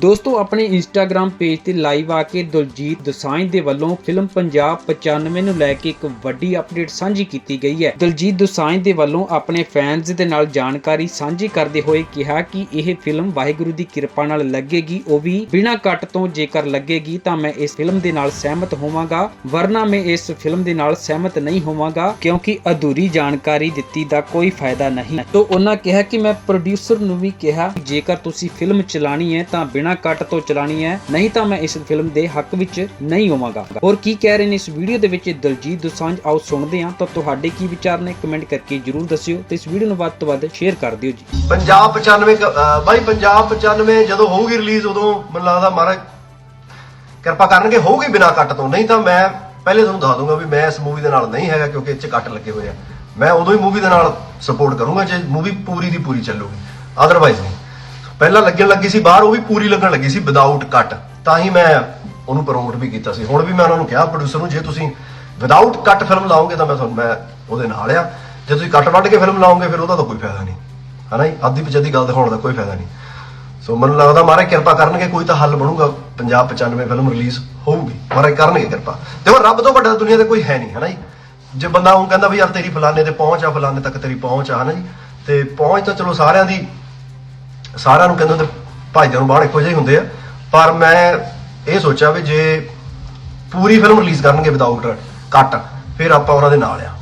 ਦੋਸਤੋ, ਆਪਣੇ Instagram page ਤੇ ਲਾਈਵ ਆ ਕੇ ਦਲਜੀਤ ਦੋਸਾਂਝ ਦੇ ਵੱਲੋਂ ਫਿਲਮ ਪੰਜਾਬ 95 ਨੂੰ ਲੈ ਕੇ ਇੱਕ ਵੱਡੀ ਅਪਡੇਟ ਸਾਂਝੀ ਕੀਤੀ ਗਈ ਹੈ। ਦਲਜੀਤ ਦੋਸਾਂਝ ਦੇ ਵੱਲੋਂ ਆਪਣੇ ਫੈਨਸ ਦੇ ਨਾਲ ਜਾਣਕਾਰੀ ਸਾਂਝੀ ਕਰਦੇ ਹੋਏ ਕਿਹਾ ਕਿ ਇਹ ਫਿਲਮ ਵਾਹਿਗੁਰੂ ਦੀ ਕਿਰਪਾ ਨਾਲ ਲੱਗੇਗੀ, ਉਹ ਵੀ ਬਿਨਾਂ ਕੱਟ ਤੋਂ ਜੇਕਰ ਲੱਗੇਗੀ ਤਾਂ ਮੈਂ ਇਸ ਫਿਲਮ ਦੇ ਨਾਲ ਸਹਿਮਤ ਹੋਵਾਂਗਾ, ਵਰਨਾ ਮੈਂ ਇਸ ਫਿਲਮ ਦੇ ਨਾਲ ਸਹਿਮਤ ਨਹੀਂ ਹੋਵਾਂਗਾ, ਕਿਉਂਕਿ ਅਧੂਰੀ ਜਾਣਕਾਰੀ ਦਿੱਤੀ ਦਾ ਕੋਈ ਫਾਇਦਾ ਨਹੀਂ। ਤੋ, ਉਹਨਾਂ ਕਿਹਾ ਕਿ ਮੈਂ ਪ੍ਰੋਡਿਊਸਰ ਨੂੰ ਵੀ ਕਿਹਾ ਜੇਕਰ ਤੁਸੀਂ ਫਿਲਮ ਚਲਾਣੀ ਹੈ ਤਾਂ ਬਿਨਾਂ ਕੱਟ ਤੋਂ ਚਲਾਣੀ ਹੈ, ਨਹੀਂ ਤਾਂ ਮੈਂ ਇਸ ਫਿਲਮ ਦੇ ਹੱਕ ਵਿੱਚ ਨਹੀਂ ਹੋਵਾਂਗਾ। ਹੋਰ ਕੀ ਕਹਿ ਰਹੇ ਨੇ ਇਸ ਵੀਡੀਓ ਦੇ ਵਿੱਚ ਦਲਜੀਤ ਦੋਸਾਂਝ? ਆਓ ਸੁਣਦੇ ਹਾਂ, ਤਾਂ ਤੁਹਾਡੇ ਕੀ ਵਿਚਾਰ ਨੇ? ਕਮੈਂਟ ਕਰਕੇ ਜਰੂਰ ਦੱਸਿਓ ਤੇ ਇਸ ਵੀਡੀਓ ਨੂੰ ਵੱਧ ਤੋਂ ਵੱਧ ਸ਼ੇਅਰ ਕਰ ਦਿਓ ਜੀ। ਪੰਜਾਬ 95 ਬਾਈ, ਪੰਜਾਬ 95 ਜਦੋਂ ਹੋਊਗੀ ਰਿਲੀਜ਼ ਉਦੋਂ ਮੈਨੂੰ ਲੱਗਦਾ ਮਹਾਰਾਜ ਕਿਰਪਾ ਕਰਨਗੇ, ਹੋਊਗੀ ਬਿਨਾ ਕੱਟ ਤੋਂ। ਨਹੀਂ ਤਾਂ ਮੈਂ ਪਹਿਲੇ ਤੁਹਾਨੂੰ ਦੱਸ ਦੂੰਗਾ ਵੀ ਮੈਂ ਇਸ ਮੂਵੀ ਦੇ ਨਾਲ ਨਹੀਂ ਹੈਗਾ, ਕਿਉਂਕਿ ਇਹ ਕੱਟ ਲੱਗੇ ਹੋਏ ਆ। ਮੈਂ ਉਦੋਂ ਹੀ ਮੂਵੀ ਦੇ ਨਾਲ ਸਪੋਰਟ ਕਰੂੰਗਾ, ਜੇ ਮੂਵੀ ਪੂਰੀ ਦੀ ਪੂਰੀ ਚੱਲੂਗੀ। ਅਦਰਵਾਈਜ਼ ਨਹੀਂ। ਪਹਿਲਾਂ ਲੱਗਣ ਲੱਗੀ ਸੀ, ਬਾਹਰ ਉਹ ਵੀ ਪੂਰੀ ਲੱਗਣ ਲੱਗੀ ਸੀ ਵਿਦਆਊਟ ਕੱਟ ਤਾਂ ਹੀ ਮੈਂ ਉਹਨੂੰ ਪ੍ਰਮੋਟ ਵੀ ਕੀਤਾ ਸੀ। ਹੁਣ ਵੀ ਮੈਂ ਉਹਨਾਂ ਨੂੰ ਕਿਹਾ ਪ੍ਰੋਡਿਊਸਰ ਨੂੰ, ਜੇ ਤੁਸੀਂ ਵਿਦਆਊਟ ਕੱਟ ਫਿਲਮ ਲਾਓਗੇ ਤਾਂ ਮੈਂ ਤੁਹਾਨੂੰ, ਮੈਂ ਉਹਦੇ ਨਾਲ ਆ। ਜੇ ਤੁਸੀਂ ਕੱਟ ਵੱਢ ਕੇ ਫਿਲਮ ਲਾਓਗੇ, ਫਿਰ ਉਹਦਾ ਤਾਂ ਕੋਈ ਫਾਇਦਾ ਨਹੀਂ। ਹਨਾ ਜੀ? ਅੱਧੀ ਪਿਛੱਧੀ ਗੱਲ ਦਿਖਾਉਣ ਦਾ ਕੋਈ ਫਾਇਦਾ ਨਹੀਂ। ਸੋ ਮੈਨੂੰ ਲੱਗਦਾ ਮਾਰੇ ਕਿਰਪਾ ਕਰਨਗੇ, ਕੋਈ ਤਾਂ ਹੱਲ ਬਣੂਗਾ। ਪੰਜਾਬ 95 ਫਿਲਮ ਰਿਲੀਜ਼ ਹੋਊਗੀ। ਮਾਰੇ ਕਰਨਗੇ ਕਿਰਪਾ। ਦੇਖੋ, ਰੱਬ ਤੋਂ ਵੱਡਾ ਦੁਨੀਆ ਤੇ ਕੋਈ ਹੈ ਨਹੀਂ, ਹਨਾ ਜੀ? ਜੇ ਬੰਦਾ ਉਹ ਕਹਿੰਦਾ ਵੀ ਯਾਰ ਤੇਰੀ ਫਲਾਣੇ ਤੇ ਪਹੁੰਚ ਆ, ਫਲਾਣੇ ਤੱਕ ਤੇਰੀ ਪਹੁੰਚ ਆ, ਹਨਾ ਜੀ? ਤੇ ਪਹੁੰਚ ਤਾਂ ਚਲੋ ਸਾਰਿਆਂ ਦੀ ਸਾਰਿਆਂ ਨੂੰ ਕਹਿੰਦੇ ਹੁੰਦੇ, ਭਾਈਆਂ ਨੂੰ ਬਾਹਰ ਇੱਕੋ ਜਿਹੇ ਹੀ ਹੁੰਦੇ ਆ। ਪਰ ਮੈਂ ਇਹ ਸੋਚਿਆ ਵੀ ਜੇ ਪੂਰੀ ਫਿਲਮ ਰਿਲੀਜ਼ ਕਰਨਗੇ ਵਿਦਆਊਟ ਕੱਟ ਫਿਰ ਆਪਾਂ ਉਹਨਾਂ ਦੇ ਨਾਲ ਆ।